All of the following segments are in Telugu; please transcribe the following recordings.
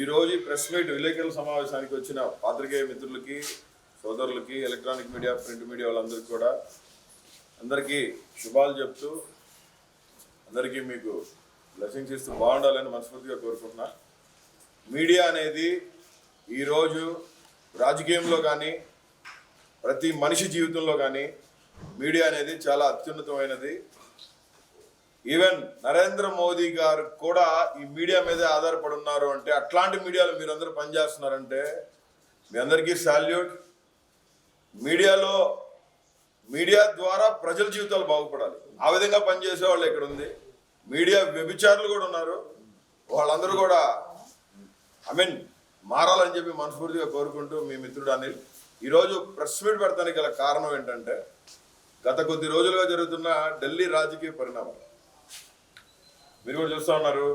ఈరోజు ప్రెస్ మీట్ విలేకరుల సమావేశానికి వచ్చిన పాత్రికేయ మిత్రులకి సోదరులకి ఎలక్ట్రానిక్ మీడియా ప్రింట్ మీడియా వాళ్ళందరికీ కూడా అందరికీ శుభాలు చెప్తూ అందరికీ మీకు బ్లెస్సింగ్స్ ఇస్తూ బాగుండాలని మనస్ఫూర్తిగా కోరుకుంటున్నా. మీడియా అనేది ఈరోజు రాజకీయంలో కానీ ప్రతి మనిషి జీవితంలో కానీ మీడియా అనేది చాలా అత్యున్నతమైనది. ఈవెన్ నరేంద్ర మోదీ గారు కూడా ఈ మీడియా మీదే ఆధారపడి ఉన్నారు అంటే అట్లాంటి మీడియాలో మీరందరూ పనిచేస్తున్నారంటే మీ అందరికీ సాల్యూట్. మీడియాలో మీడియా ద్వారా ప్రజల జీవితాలు బాగుపడాలి. ఆ విధంగా పనిచేసే వాళ్ళు ఇక్కడ ఉంది. మీడియా వ్యభిచారులు కూడా ఉన్నారు. వాళ్ళందరూ కూడా ఐ మీన్ మారాలని చెప్పి మనస్ఫూర్తిగా కోరుకుంటూ మీ మిత్రుడు అనిల్. ఈరోజు ప్రెస్ మీట్ పెడతానికి గల కారణం ఏంటంటే గత కొద్ది రోజులుగా జరుగుతున్న ఢిల్లీ రాజకీయ పరిణామాలు. మీరు కూడా చూస్తూ ఉన్నారు.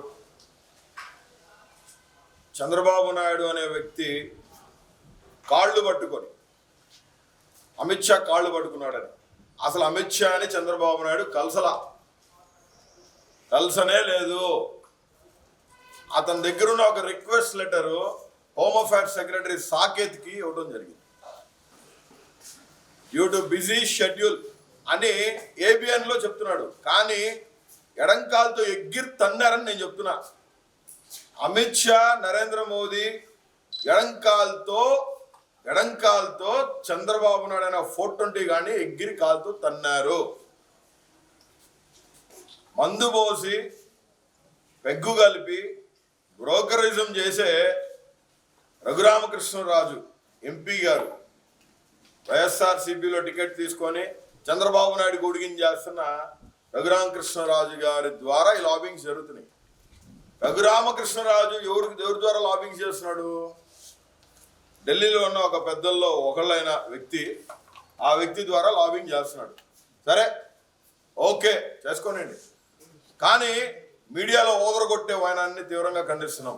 చంద్రబాబు నాయుడు అనే వ్యక్తి కాళ్ళు పట్టుకొని అమిత్ షా కాళ్ళు పట్టుకున్నాడని. అసలు అమిత్ షా అని చంద్రబాబు నాయుడు కలసలా. కలసనే లేదు. అతని దగ్గర ఉన్న ఒక request letter home affairs secretary సాకేత్కి ఇవ్వడం జరిగింది. డ్యూ టు బిజీ షెడ్యూల్ అని ఏబిఎన్లో చెప్తున్నాడు. కానీ ఎడంకాలతో ఎగ్గిరి తన్నారని నేను చెప్తున్నా. అమిత్ షా నరేంద్ర మోదీ ఎడంకాలతో ఎడంకాలతో చంద్రబాబు నాయుడు అనే ఫోర్ ట్వంటీ కానీ ఎగ్గిరి కాలుతో తన్నారు. మందు పోసి పెగ్గు కలిపి బ్రోకరిజం చేసే రఘురామకృష్ణరాజు ఎంపీ గారు వైఎస్ఆర్ సిపిలో టికెట్ తీసుకొని చంద్రబాబు నాయుడు గుడిగించేస్తున్న రఘురామకృష్ణరాజు గారి ద్వారా ఈ లాబింగ్స్ జరుగుతున్నాయి. రఘురామకృష్ణరాజు ఎవరికి ఎవరి ద్వారా లాబింగ్ చేస్తున్నాడు? ఢిల్లీలో ఉన్న ఒక పెద్దల్లో ఒకళ్ళైన వ్యక్తి ఆ వ్యక్తి ద్వారా లాబింగ్ చేస్తున్నాడు. సరే ఓకే చేసుకోనండి కానీ మీడియాలో ఓదరగొట్టే వాయనాన్ని తీవ్రంగా ఖండిస్తున్నాం.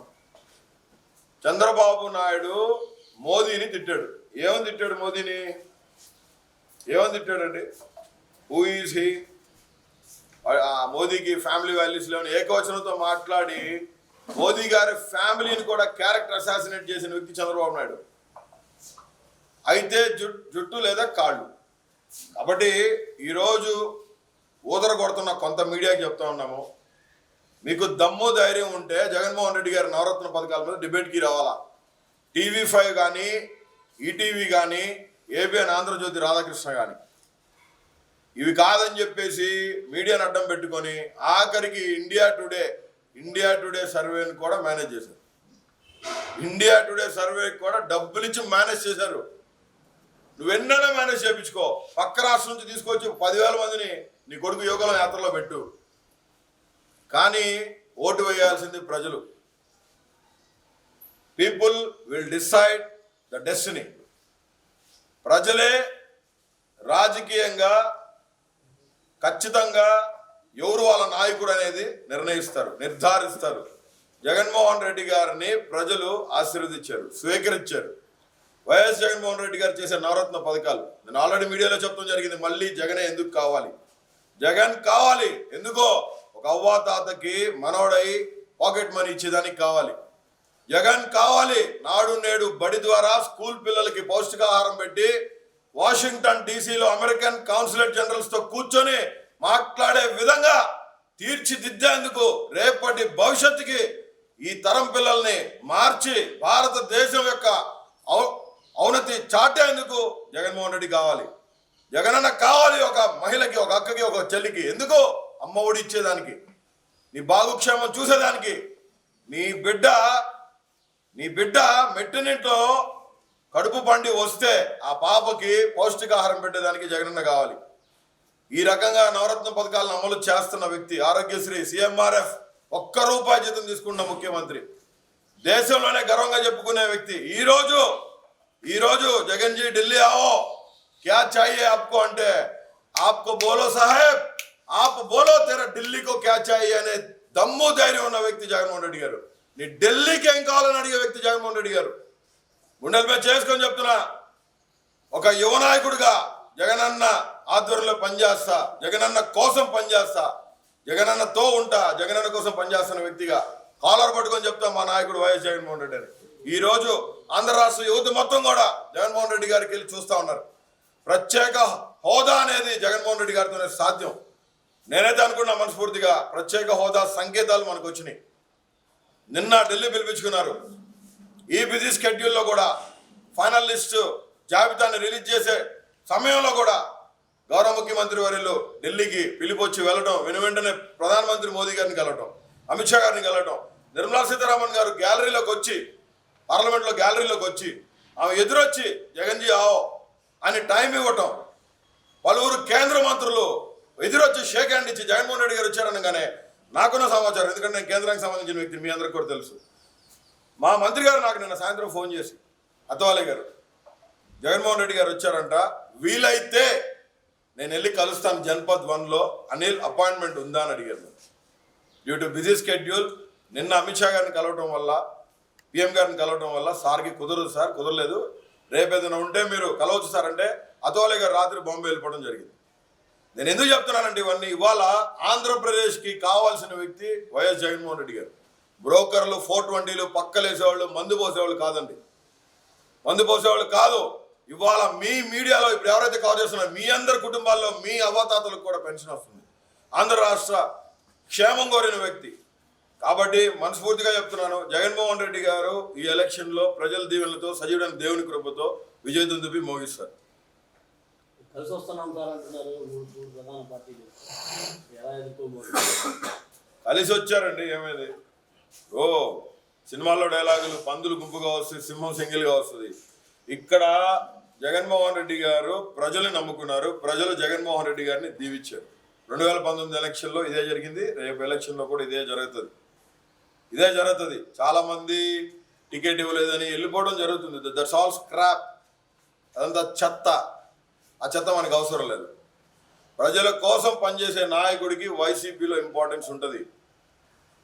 చంద్రబాబు నాయుడు మోదీని తిట్టాడు. ఏమని తిట్టాడు మోదీని? ఏమని తిట్టాడండి? హూ ఈజ్ హీ మోదీకి ఫ్యామిలీ వాల్యూస్ లేవని ఏకవచనంతో మాట్లాడి మోదీ గారి ఫ్యామిలీని కూడా క్యారెక్టర్ అసాసినేట్ చేసిన వ్యక్తి చంద్రబాబు నాయుడు. అయితే జుట్టు లేదా కాళ్ళు? కాబట్టి ఈరోజు ఊదర కొడుతున్న కొంత మీడియాకి చెప్తా ఉన్నాము. మీకు దమ్ము ధైర్యం ఉంటే జగన్మోహన్ రెడ్డి గారి నవరత్న పథకాల మీద డిబేట్కి రావాలా? టీవీ ఫైవ్ కానీ ఈటీవీ కానీ ఏబిఎన్ ఆంధ్రజ్యోతి రాధాకృష్ణ కానీ ఇవి కాదని చెప్పేసి మీడియాను అడ్డం పెట్టుకొని ఆఖరికి ఇండియా టుడే ఇండియా టుడే సర్వేని కూడా మేనేజ్ చేశారు. ఇండియా టుడే సర్వేకి కూడా డబ్బులు ఇచ్చి మేనేజ్ చేశారు. నువ్వెన్నైనా మేనేజ్ చేయించుకో. పక్క రాష్ట్రం నుంచి తీసుకొచ్చి పదివేల మందిని నీ కొడుకు యోగల యాత్రలో పెట్టు. కానీ ఓటు వేయాల్సింది ప్రజలు. People will decide the destiny. ప్రజలే రాజకీయంగా ఖచ్చితంగా ఎవరు వాళ్ళ నాయకుడు అనేది నిర్ణయిస్తారు నిర్ధారిస్తారు. జగన్మోహన్ రెడ్డి గారిని ప్రజలు ఆశీర్వదించారు స్వీకరించారు. వైఎస్ జగన్మోహన్ రెడ్డి గారు చేసే నవరత్న పథకాలు. నేను ఆల్రెడీ మీడియాలో చెప్పడం జరిగింది మళ్ళీ జగనే ఎందుకు కావాలి? జగన్ కావాలి ఎందుకో? ఒక అవ్వా తాతకి మనోడై పాకెట్ మనీ ఇచ్చేదానికి కావాలి. జగన్ కావాలి నాడు నేడు బడి ద్వారా స్కూల్ పిల్లలకి పౌష్టికాహారం పెట్టి వాషింగ్టన్ డీసీలో అమెరికన్ కౌన్సిలేట్ జనరల్స్తో కూర్చొని మాట్లాడే విధంగా తీర్చిదిద్దేందుకు రేపటి భవిష్యత్తుకి ఈ తరం పిల్లల్ని మార్చి భారతదేశం యొక్క ఔ- ఔన్నతి చాటేందుకు జగన్మోహన్ రెడ్డి కావాలి. జగనన్న కావాలి ఒక మహిళకి ఒక అక్కకి ఒక చెల్లికి. ఎందుకు? అమ్మ ఒడి ఇచ్చేదానికి. నీ బాగుక్షేమం చూసేదానికి. నీ బిడ్డ నీ బిడ్డ మెట్టినింట్లో కడుపు పండి వస్తే ఆ పాపకి పౌష్టికాహారం పెట్టేదానికి జగనన్న కావాలి. ఈ రకంగా నవరత్న పథకాలను అమలు చేస్తున్న వ్యక్తి ఆరోగ్యశ్రీ సీఎంఆర్ఎఫ్ ఒక్క రూపాయి జీతం తీసుకున్న ముఖ్యమంత్రి. దేశంలోనే గర్వంగా చెప్పుకునే వ్యక్తి ఈ రోజు ఈ రోజు జగన్ జీ ఢిల్లీ ఆవో. క్యా చాయే ఆప్కో అంటే ఆప్కో బోలో సాహెబ్ ఆప్ బోలో తెర ఢిల్లీకో క్యా చాయే అనే దమ్ము ధైర్యం ఉన్న వ్యక్తి జగన్మోహన్ రెడ్డి గారు. నీ ఢిల్లీకి ఏం కావాలని అడిగే వ్యక్తి జగన్మోహన్ రెడ్డి గారు? గుండెలపై మీద చేసుకొని చెప్తున్నా. ఒక యువ నాయకుడిగా జగనన్న ఆధ్వర్యంలో పనిచేస్తా జగనన్న కోసం పనిచేస్తా జగనన్నతో ఉంటా జగనన్న కోసం పనిచేస్తున్న వ్యక్తిగా కాలర్ పట్టుకొని చెప్తా మా నాయకుడు వైఎస్ జగన్మోహన్ రెడ్డి అని ఈరోజు ఆంధ్ర రాష్ట్ర యువత మొత్తం కూడా జగన్మోహన్ రెడ్డి గారికి వెళ్ళి చూస్తా ఉన్నారు. ప్రత్యేక హోదా అనేది జగన్మోహన్ రెడ్డి గారితోనే సాధ్యం. నేనైతే అనుకున్నా మనస్ఫూర్తిగా ప్రత్యేక హోదా సంకేతాలు మనకు వచ్చినాయి. నిన్న ఢిల్లీ పిలిపించుకున్నారు. ఈ బిజీ స్కెడ్యూల్లో కూడా ఫైనల్ లిస్టు జాబితాని రిలీజ్ చేసే సమయంలో కూడా గౌరవ ముఖ్యమంత్రి వర్యులు ఢిల్లీకి పిలిపొచ్చి వెళ్ళడం వెను వెంటనే ప్రధానమంత్రి మోదీ గారిని కలవటం అమిత్ షా గారిని కలవటం నిర్మలా సీతారామన్ గారు గ్యాలరీలోకి వచ్చి పార్లమెంట్లో గ్యాలరీలోకి వచ్చి ఆమె ఎదురొచ్చి జగన్జీ ఆవో అని టైం ఇవ్వటం పలువురు కేంద్ర మంత్రులు ఎదురొచ్చి షేక్ హ్యాండ్ ఇచ్చి జగన్మోహన్ రెడ్డి గారు వచ్చారనగానే నాకున్న సమాచారం ఎందుకంటే నేను కేంద్రానికి సంబంధించిన వ్యక్తి మీ అందరికీ కూడా తెలుసు. మా మంత్రి గారు నాకు నిన్న సాయంత్రం ఫోన్ చేసి అత్తవాలే గారు జగన్మోహన్ రెడ్డి గారు వచ్చారంట వీలైతే నేను వెళ్ళి కలుస్తాను జన్పద్ వన్లో అనిల్ అపాయింట్మెంట్ ఉందా అని అడిగారు డ్యూ టు బిజీ స్కెడ్యూల్ నిన్న అమిత్ షా గారిని కలవటం వల్ల పిఎం గారిని కలవటం వల్ల సార్కి కుదరదు సార్ కుదరలేదు. రేపు ఏదైనా ఉంటే మీరు కలవచ్చు సార్ అంటే అతోలే గారు రాత్రి బాంబే వెళ్ళిపోవడం జరిగింది. నేను ఎందుకు చెప్తున్నానంటే ఇవన్నీ ఇవాళ ఆంధ్రప్రదేశ్కి కావాల్సిన వ్యక్తి వైఎస్ జగన్మోహన్ రెడ్డి గారు. బ్రోకర్లు ఫోర్ ట్వంటీలు పక్కలేసేవాళ్ళు మందు పోసేవాళ్ళు కాదండి. మందు పోసేవాళ్ళు కాదు. ఇవాళ మీ మీడియాలో ఇప్పుడు ఎవరైతే కవర్ చేస్తున్నారో మీ అందరి కుటుంబాల్లో మీ అవతాతలకు కూడా పెన్షన్ వస్తుంది. ఆంధ్ర రాష్ట్ర క్షేమం కోరిన వ్యక్తి. కాబట్టి మనస్ఫూర్తిగా చెప్తున్నాను. జగన్మోహన్ రెడ్డి గారు ఈ ఎలక్షన్లో ప్రజల దీవెనలతో సజీవుడైన దేవుని కృపతో విజయదుందుబి దుబ్బి మోగిస్తారు. కలిసి వస్తున్నాం సార్ అంటున్నారు. మూడు మూడు ప్రధాన పార్టీలు. ఎలా ఎదుర్కోబోతున్నారు కలిసి వచ్చారండి ఏమైంది? ఓ సినిమాల్లో డైలాగులు పందులు గుంపుగా వస్తుంది సింహం సింగిల్గా వస్తుంది. ఇక్కడ జగన్మోహన్ రెడ్డి గారు ప్రజలు నమ్ముకున్నారు. ప్రజలు జగన్మోహన్ రెడ్డి గారిని దీవించారు. రెండు వేల పంతొమ్మిది ఎలక్షన్లో ఇదే జరిగింది రేపు ఎలక్షన్లో కూడా ఇదే జరుగుతుంది. ఇదే జరుగుతుంది. చాలా మంది టికెట్ ఇవ్వలేదని వెళ్ళిపోవడం జరుగుతుంది. That's all scrap. అదంతా చెత్త. ఆ చెత్త మనకు అవసరం లేదు. ప్రజల కోసం పనిచేసే నాయకుడికి వైసీపీలో ఇంపార్టెన్స్ ఉంటుంది.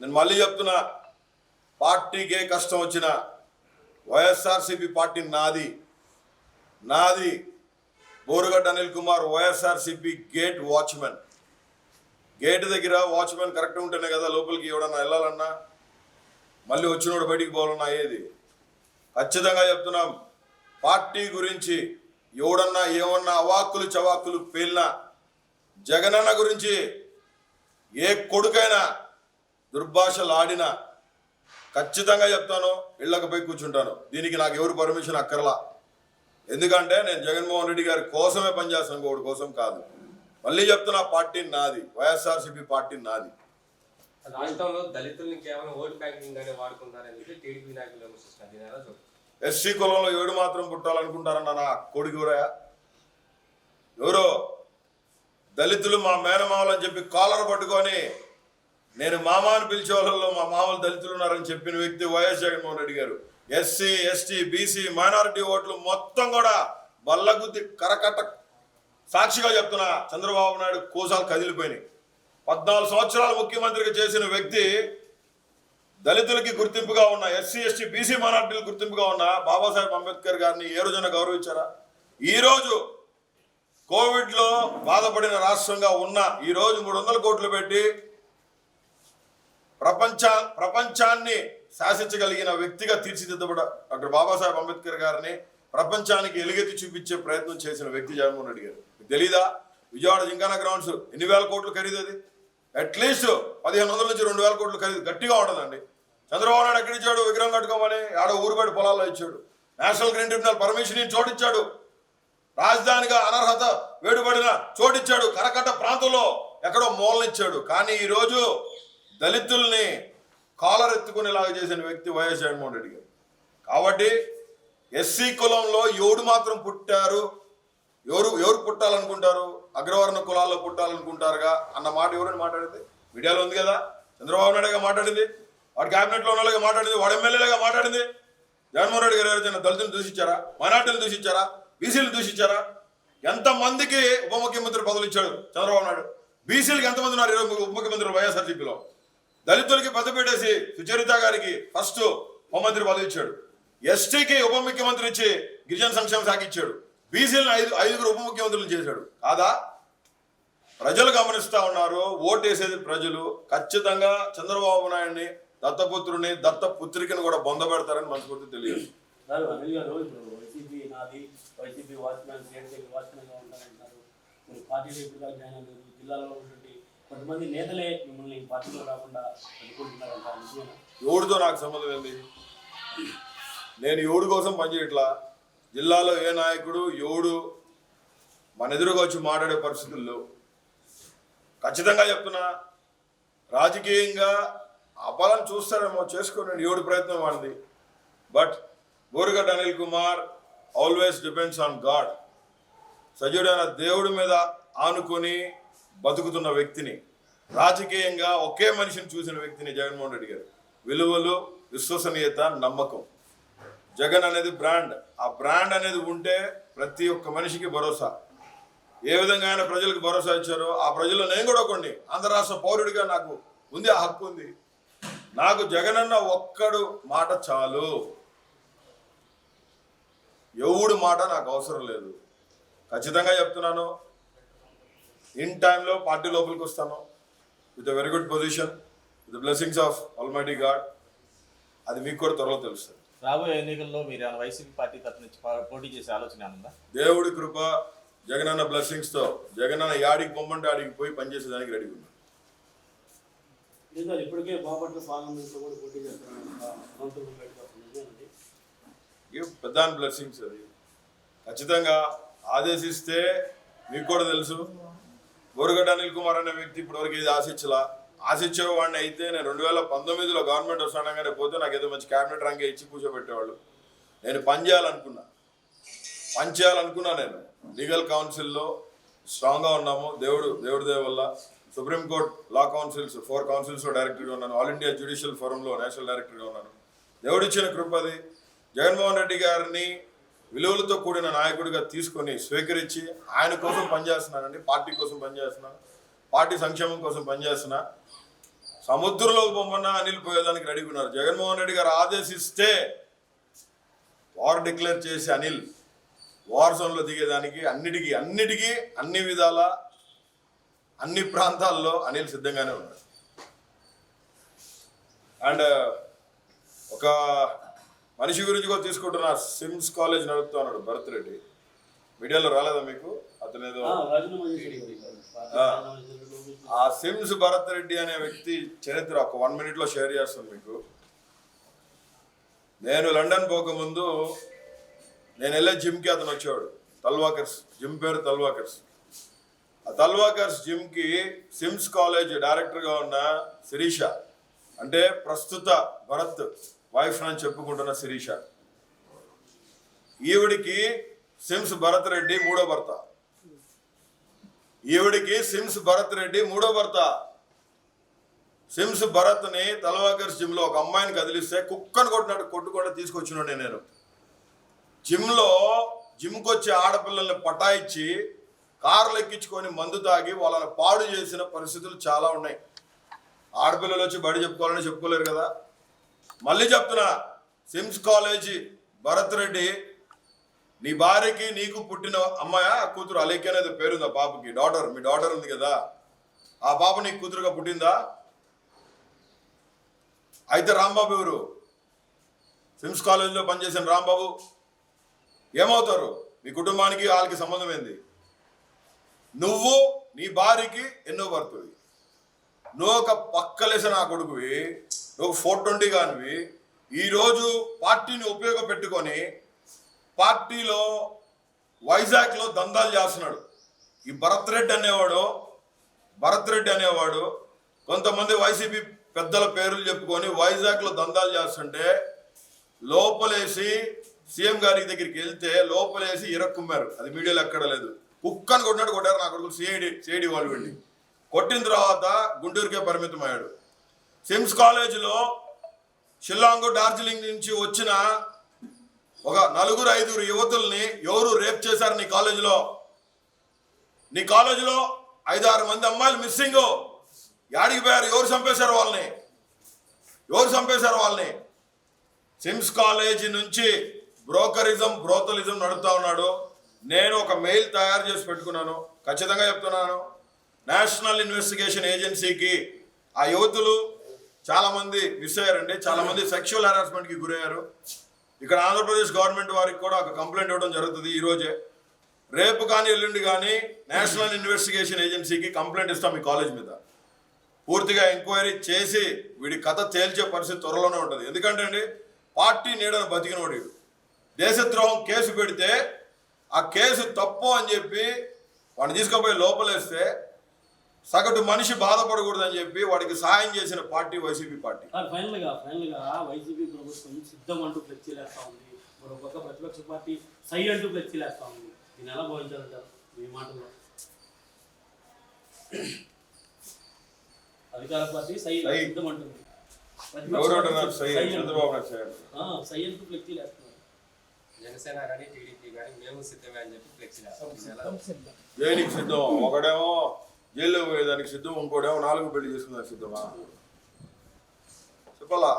నేను మళ్ళీ చెప్తున్నా పార్టీకి కష్టం వచ్చిన వైఎస్ఆర్సీపీ పార్టీ నాది. నాది Borugadda Anil Kumar YSRCP gate watchman. Gate దగ్గర వాచ్మెన్ కరెక్ట్ ఉంటేనే కదా లోపలికి ఎవడన్నా వెళ్ళాలన్నా మళ్ళీ వచ్చినోడు బయటికి పోవాలన్నా అయ్యేది ఖచ్చితంగా చెప్తున్నాం పార్టీ గురించి ఎవడన్నా ఏమన్నా అవాక్కులు చవాక్కులు పేలినా జగనన్న గురించి ఏ కొడుకైనా దుర్భాషలు ఆడినా ఖచ్చితంగా చెప్తాను ఇళ్ళకి పోయి కూర్చుంటాను. దీనికి నాకు ఎవరు పర్మిషన్ అక్కర్లా? ఎందుకంటే నేను జగన్మోహన్ రెడ్డి గారి కోసమే పనిచేస్తాను ఇంకోటి కోసం కాదు. మళ్ళీ చెప్తున్నా పార్టీ నాది. వైఎస్ఆర్సీపీ పార్టీ నాది. రాష్ట్రంలో దళితుల్ని కేవలం ఓట్ బ్యాంకింగ్ గానే వాడుకుంటారని చెప్పి టీడీపీ నాయకులు విమర్శిస్తున్నారు. దీని ఎలా చూస్తారు ఎస్సీ కులంలో ఏడు మాత్రం పుట్టాలనుకుంటారన్న నా కొడుకు ఎవరయ్యా? ఎవరో? దళితులు మా మేనమామలు అని చెప్పి కాలర్ పట్టుకొని నేను మామాను అని పిలిచే వాళ్ళలో మా మామలు దళితులు ఉన్నారని చెప్పిన వ్యక్తి వైఎస్ జగన్మోహన్ రెడ్డి గారు. ఎస్సీ ఎస్టీ బీసీ మైనారిటీ ఓట్లు మొత్తం కూడా బల్లగుద్ది కరకట్ట సాక్షిగా చెప్తున్నా చంద్రబాబు నాయుడు కోసాలు కదిలిపోయినాయి. పద్నాలుగు సంవత్సరాలు ముఖ్యమంత్రిగా చేసిన వ్యక్తి దళితులకి గుర్తింపుగా ఉన్న ఎస్సీ ఎస్టీ బీసీ మైనార్టీలు గుర్తింపుగా ఉన్న బాబాసాహెబ్ అంబేద్కర్ గారిని ఏ రోజున గౌరవించారా? ఈరోజు కోవిడ్లో బాధపడిన రాష్ట్రంగా ఉన్న ఈరోజు మూడు వందల కోట్లు పెట్టి ప్రపంచ ప్రపంచాన్ని శాసించగలిగిన వ్యక్తిగా తీర్చిదిద్దబడ డాక్టర్ బాబాసాహెబ్ అంబేద్కర్ గారిని ప్రపంచానికి ఎలుగెత్తి చూపించే ప్రయత్నం చేసిన వ్యక్తి జగన్మోహన్ రెడ్డి గారు. తెలీదా? విజయవాడ జింకానా గ్రౌండ్స్ ఎన్ని వేల కోట్లు ఖరీదు అది అట్లీస్ట్ పదిహేను వందల నుంచి రెండు వేల కోట్లు ఖరీదు గట్టిగా ఉంటుందండి. చంద్రబాబు నాయుడు ఎక్కడ ఇచ్చాడు? విగ్రహం కట్టుకోమని ఆడ ఊరుబడి పొలాల్లో ఇచ్చాడు. నేషనల్ గ్రీన్ ట్రిబ్యునల్ పర్మిషన్ చోటిచ్చాడు. రాజధానిగా అనర్హత వేడుబడిన చోటిచ్చాడు. కరకట్ట ప్రాంతంలో ఎక్కడో మూలనిచ్చాడు. కానీ ఈరోజు దళితుల్ని కాలర్ ఎత్తుకునేలాగా చేసిన వ్యక్తి వైఎస్ జగన్మోహన్ రెడ్డి గారు. కాబట్టి ఎస్సీ కులంలో ఎవడు మాత్రం పుట్టారు ఎవరు ఎవరు పుట్టాలనుకుంటారు అగ్రవర్ణ కులాల్లో పుట్టాలనుకుంటారుగా అన్న మాట ఎవరైనా మాట్లాడింది మీడియాలో ఉంది కదా చంద్రబాబు నాయుడుగా మాట్లాడింది వాడి క్యాబినెట్లో ఉన్న మాట్లాడింది వాడు ఎమ్మెల్యేలుగా మాట్లాడింది. జగన్మోహన్ రెడ్డి గారు ఎవరైనా దళితులు దూషించారా మైనార్టీలు దూషించారా బీసీలు దూషించారా? ఎంతమందికి ఉప ముఖ్యమంత్రి పదవులు ఇచ్చాడు చంద్రబాబు నాయుడు? బీసీలకు ఎంతమంది ఉన్నారు ఉప ముఖ్యమంత్రి వైఎస్ఆర్సీపీలో? దళితులకి పెద్ద పెట్టేసి సుచరిత గారికి ఫస్ట్ హోంమంత్రి పదవి ఇచ్చాడు. ఎస్టీకి ఉప ముఖ్యమంత్రి ఇచ్చి గిరిజన సంక్షేమ శాఖ ఇచ్చాడు. బీసీలను ఐదు ఐదుగురు ఉప ముఖ్యమంత్రులు చేశాడు. కాదా? ప్రజలు గమనిస్తా ఉన్నారు. ఓటేసేది ప్రజలు. ఖచ్చితంగా చంద్రబాబు నాయుడిని దత్తపుత్రుని దత్తపుత్రికను కూడా బొందబెడతారని మనస్ఫూర్తి తెలియదు. వైసీపీ వాచ్మెన్ జిల్లాలో కొంతమంది నేతలే మిమ్మల్ని పార్టీలో రాకుండా ఎవడితో నాకు సంబంధం ఏంది? నేను ఎవడు కోసం పనిచేయట్లా జిల్లాలో ఏ నాయకుడు ఎవడు? మన ఎదురుగా వచ్చి మాట్లాడే పరిస్థితుల్లో ఖచ్చితంగా చెప్తున్నా రాజకీయంగా అపాలను చూస్తారేమో చేసుకోండి ఎవడు ప్రయత్నం వాడిది. But Borugadda Anil Kumar always depends on God సజీవుడైన దేవుడి మీద ఆనుకొని బతుకుతున్న వ్యక్తిని రాజకీయంగా ఒకే మనిషిని చూసిన వ్యక్తిని జగన్మోహన్ రెడ్డి గారు. విలువలు విశ్వసనీయత నమ్మకం. జగన్ అనేది బ్రాండ్. ఆ బ్రాండ్ అనేది ఉంటే ప్రతి ఒక్క మనిషికి భరోసా. ఏ విధంగా ఆయన ప్రజలకు భరోసా ఇచ్చారో ఆ ప్రజల్లో నేను కూడా కొన్ని ఆంధ్ర రాష్ట్ర పౌరుడిగా నాకు ఉంది ఆ హక్కు ఉంది. నాకు జగనన్న ఒక్కడు మాట చాలు. ఎవడు మాట నాకు అవసరం లేదు. ఖచ్చితంగా చెప్తున్నాను. ఇన్ టైంలో పార్టీ లోపలికి వస్తాను. With very good position with blessings of almighty God అది మీకు కూడా త్వరలో తెలుస్తుంది. రాబోయే ఎన్నికల్లో మీరు వైసీపీ పార్టీ తరఫు నుంచి పా- పోటీ చేసే ఆలోచన ఉందా? దేవుడి కృప జగనన్న బ్లెస్సింగ్స్తో జగనన్న యాడికి పొమ్మంటే ఆడికి పోయి పనిచేసేదానికి రెడీ ఉన్నాను ఇప్పటికే బాపట్ల పార్లమెంట్లో కూడా పోటీ ప్రధాన బ్లెస్సింగ్స్ అది. ఖచ్చితంగా ఆదేశిస్తే మీకు కూడా తెలుసు. బోరుగడ్డ అనిల్ కుమార్ అనే వ్యక్తి ఇప్పటివరకు ఇది ఆశించలా? ఆశించేవాడిని అయితే నేను రెండు వేల పంతొమ్మిదిలో గవర్నమెంట్ వస్తానగానే పోతే నాకు ఏదో మంచి క్యాబినెట్ రంగే ఇచ్చి కూర్చోబెట్టేవాళ్ళు. నేను పని చేయాలనుకున్నా. పని చేయాలనుకున్నా నేను. లీగల్ కౌన్సిల్లో స్ట్రాంగ్గా ఉన్నాము. దేవుడు దేవుడి దేవ వల్ల supreme court law councils four కౌన్సిల్స్లో డైరెక్టర్గా ఉన్నాను. ఆల్ ఇండియా జ్యుడిషియల్ ఫోరంలో నేషనల్ డైరెక్టర్గా ఉన్నాను. దేవుడిచ్చిన కృపది జగన్మోహన్ రెడ్డి గారిని విలువలతో కూడిన నాయకుడిగా తీసుకొని స్వీకరించి ఆయన కోసం పనిచేస్తున్నానండి పార్టీ కోసం పనిచేస్తున్నాను పార్టీ సంక్షేమం కోసం పనిచేస్తున్నా. సముద్రంలోకి పొమ్మన్నా అనిల్ పోయేదానికి రెడీ ఉన్నారు. జగన్మోహన్ రెడ్డి గారు ఆదేశిస్తే వార్ డిక్లేర్ చేసి అనిల్ వార్ జోన్లో దిగేదానికి అన్నిటికీ అన్నిటికీ అన్ని విధాల అన్ని ప్రాంతాల్లో అనిల్ సిద్ధంగానే ఉన్నారు అండ్ ఒక మనిషి గురించి కూడా తీసుకుంటున్న సిమ్స్ కాలేజ్ నడుపుతా ఉన్నాడు భరత్ రెడ్డి మీడియాలో రాలేదా మీకు? అతను ఏదో ఆ, సిమ్స్ భరత్ రెడ్డి అనే వ్యక్తి చరిత్ర ఒక వన్ మినిట్లో షేర్ చేస్తాను మీకు. నేను లండన్ పోకముందు నేను వెళ్ళే జిమ్కి అతను వచ్చేవాడు. తల్వాకర్స్. జిమ్ పేరు తల్వాకర్స్. ఆ తల్వాకర్స్ జిమ్కి సిమ్స్ కాలేజ్ డైరెక్టర్గా ఉన్న శిరీష. అంటే ప్రస్తుత భరత్. వైఫ్ అని చెప్పుకుంటున్న శిరీష. ఈవిడికి సిమ్స్ భరత్ రెడ్డి మూడో భర్త. ఈవిడికి సిమ్స్ భరత్ రెడ్డి మూడో భర్త. సిమ్స్ భరత్ని తలవాకర్స్ జిమ్లో ఒక అమ్మాయిని కదిలిస్తే కుక్కను కొట్టినట్టు కొట్టుకుంటూ తీసుకొచ్చినాడు నేను. జిమ్లో జిమ్కి వచ్చే ఆడపిల్లల్ని పటాయించి కార్లు ఎక్కించుకొని మందు తాగి వాళ్ళని పాడు చేసిన పరిస్థితులు చాలా ఉన్నాయి. ఆడపిల్లలు వచ్చి బడి చెప్పుకోవాలని చెప్పుకోలేరు కదా. మళ్ళీ చెప్తున్నా సిమ్స్ కాలేజీ భరత్ రెడ్డి నీ భార్యకి నీకు పుట్టిన అమ్మాయా కూతురు అలేఖ్య అనేది పేరుందా పాపకి డాటర్ మీ డాటర్ ఉంది కదా. ఆ పాప నీకు కూతురుగా పుట్టిందా? అయితే రాంబాబు ఎవరు? సిమ్స్ కాలేజీలో పనిచేసిన రాంబాబు. ఏమవుతారు? మీ కుటుంబానికి వాళ్ళకి సంబంధం ఏంది? నువ్వు నీ భార్యకి ఎన్నో పడుతుంది నువ్వు ఒక పక్కలేసే నా కొడుకువి నువ్వు ఫోర్ ట్వంటీ కానివి ఈరోజు పార్టీని ఉపయోగపెట్టుకొని పార్టీలో వైజాగ్లో దందాలు చేస్తున్నాడు. ఈ భరత్ రెడ్డి అనేవాడు భరత్ రెడ్డి అనేవాడు కొంతమంది వైసీపీ పెద్దల పేర్లు చెప్పుకొని వైజాగ్లో దందాలు చేస్తుంటే లోపలేసి సీఎం గారి దగ్గరికి వెళ్తే లోపలేసి ఇరక్కుమ్మారు. అది మీడియాలో ఎక్కడ లేదు. కుక్కని కొట్టినట్టు కొట్టారు నా కొడుకు సిఐడి సిఐడి వాళ్ళు వెళ్ళి. కొట్టిన తర్వాత గుంటూరుకే పరిమితం అయ్యాడు సిమ్స్ కాలేజీలో షిల్లాంగ్ డార్జిలింగ్ నుంచి వచ్చిన ఒక నలుగురు ఐదుగురు యువతుల్ని ఎవరు రేప్ చేశారు నీ కాలేజీలో? నీ కాలేజీలో ఐదు ఆరు మంది అమ్మాయిలు మిస్సింగ్ యాడికి పోయారు? ఎవరు చంపేశారు వాళ్ళని? ఎవరు చంపేశారు వాళ్ళని? సిమ్స్ కాలేజీ నుంచి బ్రోకరిజం బ్రోతలిజం నడుపుతా ఉన్నాడు. నేను ఒక మెయిల్ తయారు చేసి పెట్టుకున్నాను. ఖచ్చితంగా చెప్తున్నాను. నేషనల్ ఇన్వెస్టిగేషన్ ఏజెన్సీకి ఆ యువతులు చాలామంది మిస్ అయ్యారండి. చాలామంది సెక్షువల్ హెరాస్మెంట్కి గురయ్యారు. ఇక్కడ ఆంధ్రప్రదేశ్ గవర్నమెంట్ వారికి కూడా ఒక కంప్లైంట్ ఇవ్వడం జరుగుతుంది ఈరోజే రేపు కానీ ఎల్లుండి కానీ నేషనల్ ఇన్వెస్టిగేషన్ ఏజెన్సీకి కంప్లైంట్ ఇస్తాం ఈ కాలేజ్ మీద. పూర్తిగా ఎంక్వైరీ చేసి వీడి కథ తేల్చే పరిస్థితి త్వరలోనే ఉంటుంది. ఎందుకంటే అండి పార్టీ నీడను బతికినోడు వీడు. దేశద్రోహం కేసు పెడితే ఆ కేసు తప్పు అని చెప్పి వాడిని తీసుకుపోయి లోపలేస్తే సగటు మనిషి బాధపడకూడదని చెప్పి వాడికి సహాయం చేసిన పార్టీ వైసీపీ పార్టీ. ఫైనల్గా ఫైనల్గా వైసీపీ ప్రభుత్వం సిద్ధం అంటూ ఉంది. ప్రతిపక్ష పార్టీ సై అంటూ ఫ్లెక్సీలు వేస్తా ఉంది. దీన్ని ఎలా భావించాలంటారు? మీ మాటలో అధికార పార్టీ సై. సిద్ధం అంటుంది. సై అంటూ జనసేన కానీ టీడీపీ కానీ మేము సిద్ధమే అని చెప్పి ఫ్లెక్సీ దేనికి సిద్ధం? ఒకడేమో జైల్లో పోయేదానికి సిద్ధం ఇంకోటేమో నాలుగు పెళ్ళి చేసుకునేదానికి సిద్ధమా? చెప్పాలా?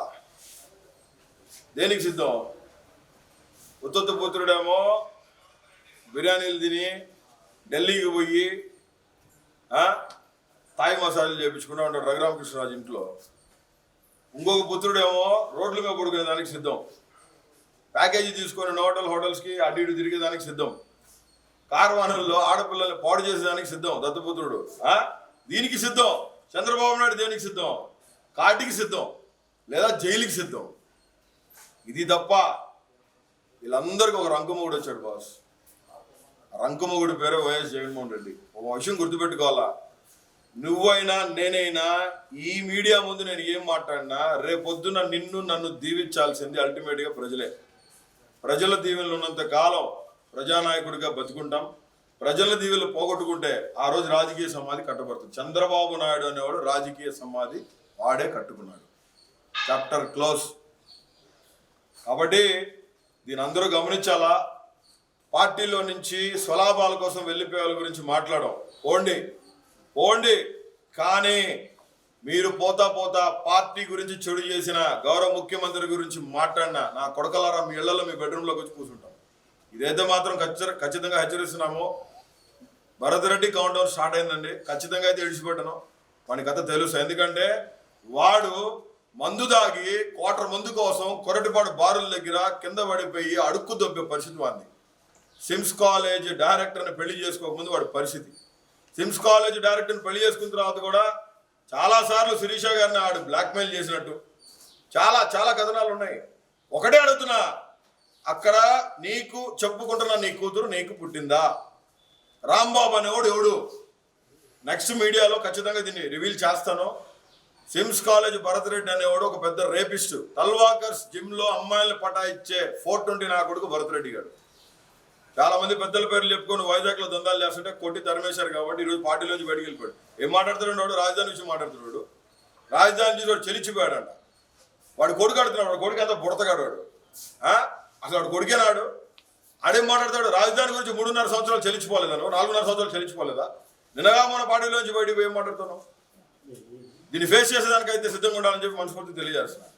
దేనికి సిద్ధం? ఉత్తత్త పుత్రుడేమో బిర్యానీలు తిని ఢిల్లీకి పోయి తాయి మసాజులు చేయించుకుంటూ ఉంటాడు రఘురామకృష్ణరాజు ఇంట్లో. ఇంకొక పుత్రుడేమో రోడ్ల మీద పడుకునే దానికి సిద్ధం. ప్యాకేజీ తీసుకొని హోటల్ హోటల్స్కి అటు ఇటు తిరిగేదానికి సిద్ధం. కారవానుల్లో ఆడపిల్లల్ని పాడు చేసేదానికి సిద్ధం దత్తపుత్రుడు. ఆ? దీనికి సిద్ధం. చంద్రబాబు నాయుడు దేనికి సిద్ధం? కాటికి సిద్ధం. లేదా జైలుకి సిద్ధం. ఇది తప్ప వీళ్ళందరికీ ఒక రంకమొగుడు వచ్చాడు బాస్. ఆ పేరు వైఎస్ జగన్మోహన్ రెడ్డి. ఒక విషయం గుర్తుపెట్టుకోవాలా? నువ్వైనా నేనైనా ఈ మీడియా ముందు నేను ఏం మాట్లాడినా రేపొద్దున నిన్ను నన్ను దీవించాల్సింది అల్టిమేట్గా ప్రజలే. ప్రజల దీవెనలు ఉన్నంత కాలం ప్రజానాయకుడిగా బతుకుంటాం. ప్రజల దీవులు పోగొట్టుకుంటే ఆ రోజు రాజకీయ సమాధి కట్టబడుతుంది. చంద్రబాబు నాయుడు అనేవాడు రాజకీయ సమాధి వాడే కట్టుకున్నాడు. Chapter close. కాబట్టి దీని అందరూ గమనించాలా? పార్టీలో నుంచి స్వలాభాల కోసం వెళ్ళిపోయే వాళ్ళ గురించి మాట్లాడడం. పోండి. పోండి. కానీ మీరు పోతా పోతా పార్టీ గురించి చెడు చేసిన గౌరవ ముఖ్యమంత్రి గురించి మాట్లాడిన నా కొడకలారా మీ ఇళ్ళలో మీ బెడ్రూమ్లోకి వచ్చి కూర్చుంటాం. ఇదైతే మాత్రం ఖచ్చిత ఖచ్చితంగా హెచ్చరిస్తున్నాము. Bharath Reddy countdown start అయిందండి. ఖచ్చితంగా అయితే విడిచిపెట్టను. వాని కథ తెలుసు. ఎందుకంటే వాడు మందు దాగి క్వార్టర్ మందు కోసం కొరటిపాడు బారుల దగ్గర కింద పడిపోయి అడుక్కు దొబ్బే పరిస్థితి వాడిని సిమ్స్ కాలేజ్ డైరెక్టర్ని పెళ్ళి చేసుకోకముందు వాడి పరిస్థితి. సిమ్స్ కాలేజ్ డైరెక్టర్ని పెళ్ళి చేసుకున్న తర్వాత కూడా చాలాసార్లు శిరీష గారిని ఆడు బ్లాక్మెయిల్ చేసినట్టు. చాలా చాలా కథనాలు ఉన్నాయి. ఒకటే అడుగుతున్నా. అక్కడ నీకు చెప్పుకుంటున్న నీ కూతురు నీకు పుట్టిందా? రాంబాబు అనేవాడు ఎవడు? నెక్స్ట్ మీడియాలో ఖచ్చితంగా దీన్ని రివీల్ చేస్తాను. సిమ్స్ కాలేజ్ భరత్ రెడ్డి అనేవాడు ఒక పెద్ద రేపిస్ట్. తల్వాకర్స్ జిమ్లో అమ్మాయిలను పటాయిచ్చే ఫోర్ ట్వంటీ నా కొడుకు భరత్ రెడ్డి గారు. చాలా మంది పెద్దల పేర్లు చెప్పుకొని వైజాగ్లో దందాలు చేస్తుంటే కొట్టి తరిమేశారు కాబట్టి ఈరోజు పార్టీలోంచి బయటికి వెళ్ళిపోయాడు. ఏం మాట్లాడుతున్నాడు రాజధాని నుంచి మాట్లాడుతున్నాడు రాజధాని నుంచి చెలిచిపోయాడంట. వాడు కొడుకు ఆడుతున్నాడు. వాడు కొడుకు అంతా బుడతగాడు వాడు. అసలు వాడు కొడుకేనాడు? ఆడేం మాట్లాడతాడు? రాజధాని గురించి మూడున్నర సంవత్సరాలు చెల్లించుకోలేదా నువ్వు? నాలుగున్నర సంవత్సరాలు చెల్లించుకోలేదా నిన్నగా మన పార్టీలోంచి బయటకు పోయి ఏం మాట్లాడుతున్నావు? దీన్ని ఫేస్ చేసేదానికైతే సిద్ధంగా ఉండాలని చెప్పి మనస్ఫూర్తి తెలియజేస్తున్నాను.